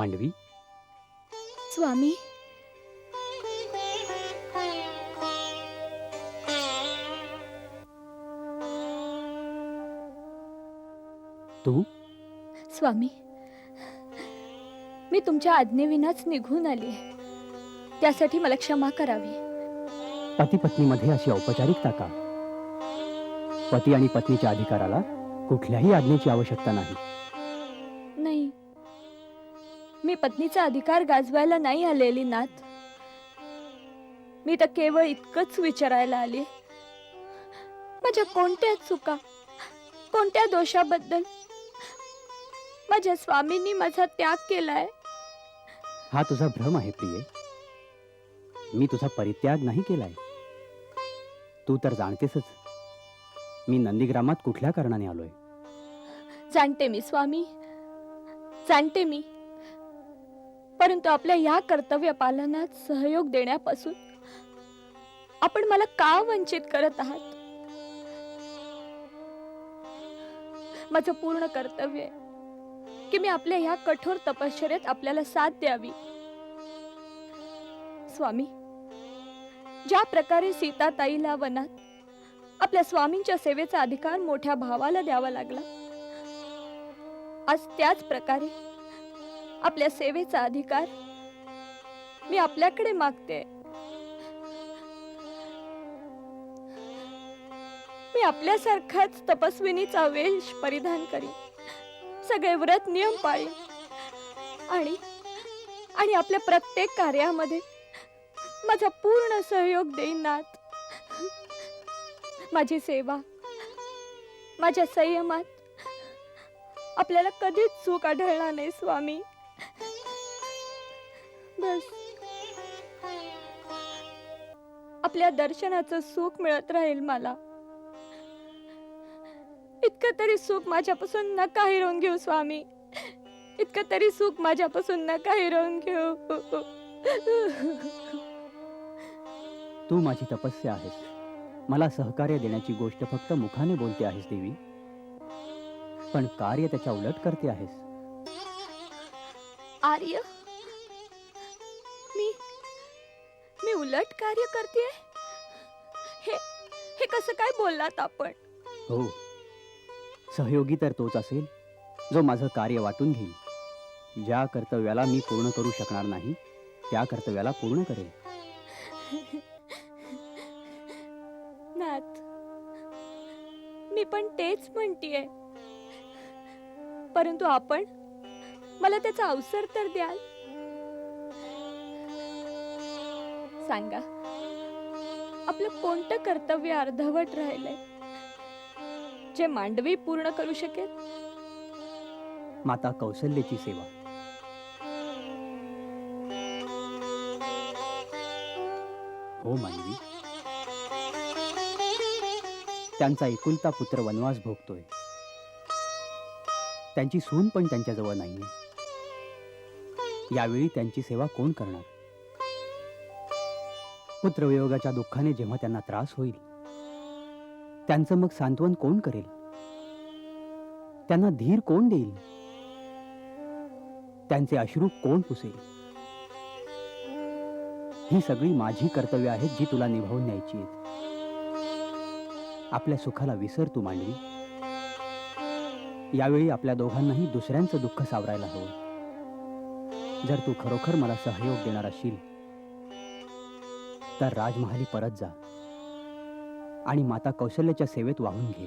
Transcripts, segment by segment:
मांडवी. स्वामी. तू? स्वामी मी तुमच्या आज्ञेविनाच निघून आली. त्यासाठी मला क्षमा करावी. पती पत्नीमध्ये अशी औपचारिकता का? पती आणि पत्नीच्या अधिकाराला कुठल्याही आज्ञेची आवश्यकता नाही. नाही मी पत्नीचा अधिकार गाजवायला नाही आलेली नाथ मी तर केवळ इतकंच विचारायला आली. माझ्या कोणत्या चुका कोणत्या दोषाबद्दल? माझ्या स्वामींनी माझा त्याग केलाय. हा तुझा भ्रम आहे प्रिये. मी तुझा परित्याग नाही केलाय. तू तर जाणतेसच. मी नंदीग्रामात कुठल्या कारणाने आलोय? जाणते मी स्वामी. जाणते मी. परंतु आपल्या या कर्तव्य पालनात सहयोग देण्यापासून आपण मला का वंचित करत आहात? माझं पूर्ण कर्तव्य आहे की मी आपल्या या कठोर तपश्चर्यात आपल्याला साथ द्यावी. स्वामी ज्या प्रकारे सीता ताईला वनात आपल्या स्वामींच्या सेवेचा अधिकार मोठ्या भावाला द्यावा लागला आज त्याच प्रकारे आपल्या सेवेचा अधिकार. मी आपल्याकडे मागते. मी आपल्यासारखाच तपस्विनीचा वेश परिधान करीन. सगळे व्रत नियम पाळीन. आणि आणि आपल्या प्रत्येक कार्यामध्ये माझा पूर्ण सहयोग देईन नाथ माझी सेवा माझ्या संयमात आपल्याला कधीच चूक आढळणार नाही स्वामी. बस. आपल्या दर्शनाचं सुख मिळत राहील मला. इतकं तरी सुख माझ्यापासून नका हिरवून घेऊ स्वामी. इतकं तरी सुख माझ्यापासून नका हिरवून घेऊ. तू माझी तपस्या आहेस. मला सहकार्य देण्याची गोष्ट फक्त मुखाने बोलते आहेस देवी. पण कार्य त्याच्या उलट करते आहेस. आर्य? उलट कार्य करते हे हे कसं काय बोललात आपण? हो. सहयोगी तर तोच असेल जो माझं कार्य वाटून घेईल. ज्या कर्तव्याला मी पूर्ण करू शकणार नाही त्या कर्तव्याला पूर्ण करेल. नाथ मी पण तेच म्हणतीये. परंतु आपण मला त्याचा अवसर तर द्याल. सांगा. आपलं कोणतं कर्तव्य अर्धवट राहिलंय? जे मांडवी पूर्ण करू शकेल? माता कौशल्याची सेवा. हो मांडवी. त्यांचा एकुलता पुत्र वनवास भोगतोय. त्यांची सून पण त्यांच्याजवळ नाहीये. यावेळी त्यांची सेवा कोण करणार? पुत्रवियोगाच्या दुःखाने जेव्हा त्यांना त्रास होईल त्यांचं मग सांत्वन कोण करेल? त्यांना धीर कोण देईल? त्यांचे अश्रू कोण पुसेल? ही सगळी माझी कर्तव्य आहेत जी तुला निभावून न्यायची आहेत. आपल्या सुखाला विसर तू मांडवी. यावेळी आपल्या दोघांनाही दुसऱ्यांचं दुःख सावरायला हवं. जर तू खरोखर मला सहयोग देणार असशील तर राजमहाली परत जा. आणि माता कौशल्याच्या सेवेत वाहून घे.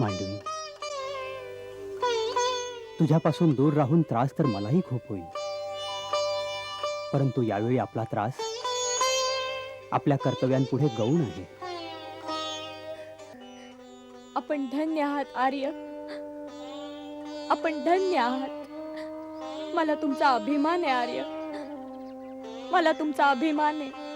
मांडवी तुझ्यापासून दूर राहून त्रास तर मलाही खूप होईल. परंतु यावेळी आपला त्रास आपल्या कर्तव्यांपुढे गौण आहे. आपण धन्य आहात आर्य. आपण धन्य आहात. मला तुमचा अभिमान आहे आर्य. मला तुमचा अभिमान आहे.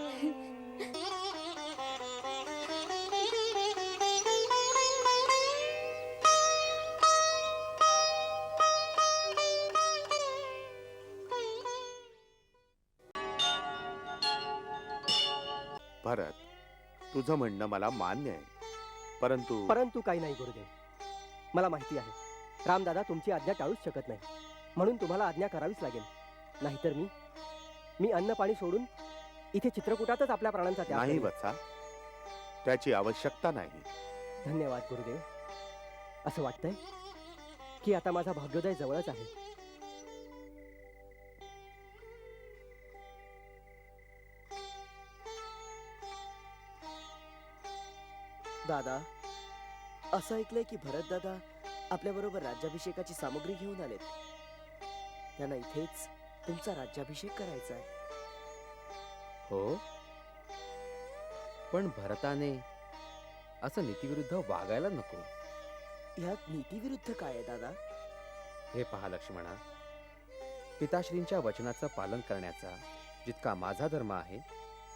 भरत तुझं म्हणणं मला मान्य आहे. परंतु परंतु काही नाही गुरुदेव. मला माहिती आहे रामदादा तुमची आज्ञा टाळूच शकत नाही. म्हणून तुम्हाला आज्ञा करावीच लागेल. नाहीतर मी मी अन्न पाणी सोडून इथे चित्रकूटातच आपल्या प्राणांचा त्याग नाही करेन. वत्सा. त्याची आवश्यकता नाही. धन्यवाद गुरुदेव. असं वाटतंय की आता माझा भाग्योदय जवळच आहे. दादा असं ऐकलंय की भरत दादा आपल्या बरोबर राज्याभिषेकाची सामग्री घेऊन आलेत. त्यांना इथेच तुमचा राज्याभिषेक करायचा आहे. हो? पण भरताने असं नीतीविरुद्ध वागायला नको. ह्यात नीतीविरुद्ध काय आहे दादा? हे पहा लक्ष्मणा. पिताश्रींच्या वचनाचं पालन करण्याचा जितका माझा धर्म आहे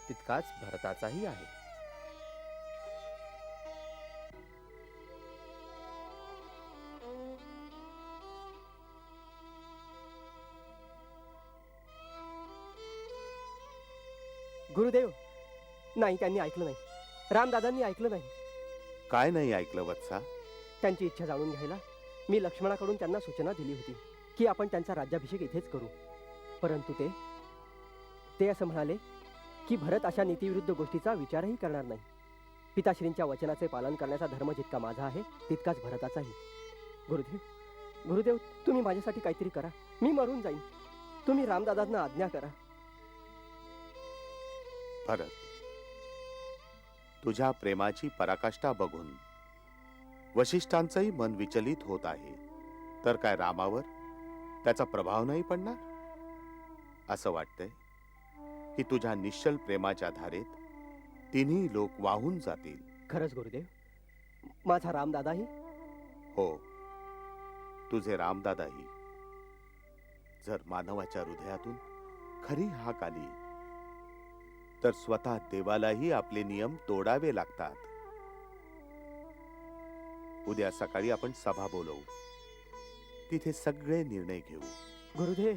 तितकाच भरताचाही आहे. गुरुदेव नाही त्यांनी ऐकलं नाही. रामदादांनी ऐकलं नाही. काय नाही ऐकलं वत्सा? त्यांची इच्छा जाणून घ्यायला मी लक्ष्मणाकडून त्यांना सूचना दिली होती की आपण त्यांचा राज्याभिषेक इथेच करू. परंतु ते ते असं म्हणाले की भरत अशा नीतीविरुद्ध गोष्टीचा विचारही करणार नाही. पिताश्रींच्या वचनाचे पालन करण्याचा धर्म जितका माझा आहे तितकाच भरताचाही. गुरुदेव गुरुदेव तुम्ही माझ्यासाठी काहीतरी करा. मी मरून जाईन. तुम्ही रामदादांना आज्ञा करा. भरत तुझ्या प्रेमाची पराकाष्ठा बघून. वशिष्ठांचंही मन विचलित होत आहे. तर काय रामावर? त्याचा प्रभाव नाही पडणार? असं वाटतंय. की तुझ्या निश्चल प्रेमाच्या धारेत तिन्ही लोक वाहून जातील. खरंच गुरुदेव? माझा रामदादाही? हो. तुझे रामदादाही. जर मानवाच्या हृदयातून खरी हाक आली तर स्वतः देवालाही आपले नियम तोडावे लागतात. उद्या सकाळी आपण सभा बोलवू. तिथे सगळे निर्णय घेऊ. गुरुदेव.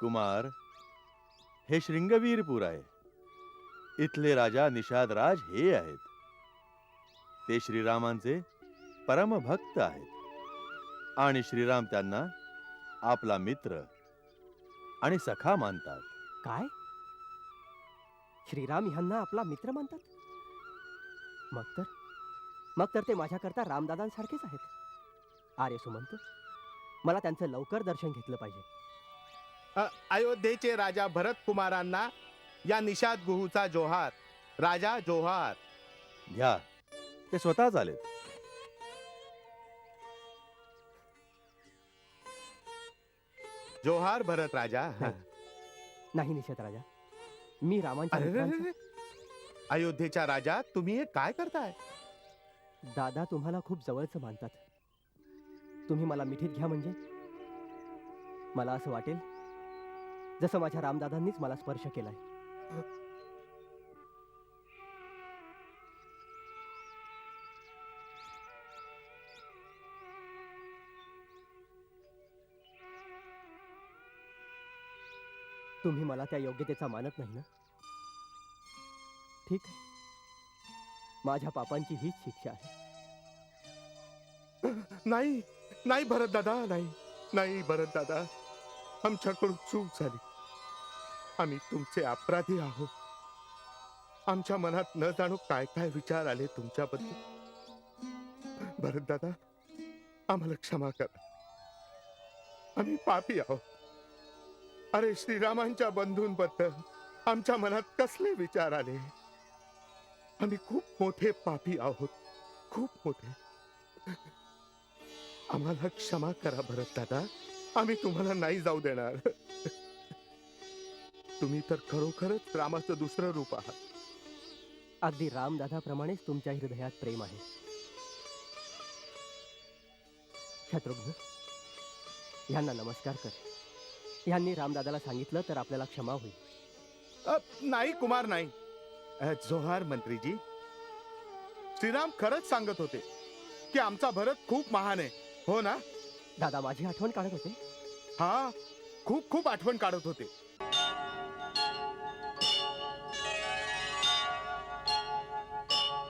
कुमार हे शृंगवीरपूर आहे. इथले राजा निषादराज हे आहेत. ते श्रीरामांचे परमभक्त आहेत. आणि श्रीराम त्यांना आपला मित्र आणि सखा मानतात. काय? श्रीराम ह्यांना आपला मित्र मानतात? मग तर मग तर ते माझ्याकरता रामदादांसारखेच आहेत. आर्य सुमंत मला त्यांचं लवकर दर्शन घेतलं पाहिजे. अयोध्येचे राजा भरत कुमारांना या निषाद गुहूचा जोहार राजा जोहार. घ्या. ते स्वतःच आलेत. जोहार भरत राजा नाही. निषेध राजा. मी रामांच्या मित्रांचा-. अयोध्येच्या राजा तुम्ही हे काय करताय? दादा तुम्हाला खूप जवळचं मानतात. तुम्ही मला मिठीत घ्या म्हणजे? मला असं वाटेल जसं माझ्या रामदादांनीच मला स्पर्श केलाय. तुम्ही मला त्या योग्यतेचा मानत नाही ना? ठीक आहे. माझ्या पापांची हीच शिक्षा आहे. नाही नाही भरत दादा नाही नाही भरत दादा. आमच्याकडून चूक झाली. आम्ही तुमचे अपराधी आहोत. आमच्या मनात न जाणू काय काय विचार आले तुमच्याबद्दल. भरत दादा आम्हाला क्षमा करा. आम्ही पापी आहोत. अरे श्रीरामांच्या बंधूंबद्दल आमच्या मनात कसले विचार आले? आम्ही खूप मोठे पापी आहोत. खूप मोठे. आम्हाला क्षमा करा भरत दादा. आम्ही तुम्हाला नाही जाऊ देणार. तुम्ही तर खरोखरच रामाचं दुसरं रूप आहात. अगदी रामदादाप्रमाणेच तुमच्या हृदयात प्रेम आहे. शत्रुघ्न यांना नमस्कार कर. यांनी रामदादाला सांगितलं तर आपल्याला क्षमा होईल. अ, नाही कुमार नाही. अ, जोहार मंत्रीजी श्रीराम खरंच सांगत होते की आमचा भरत खूप महान आहे. हो ना? दादा माझी आठवण काढत होते? हा खूप खूप आठवण काढत होते.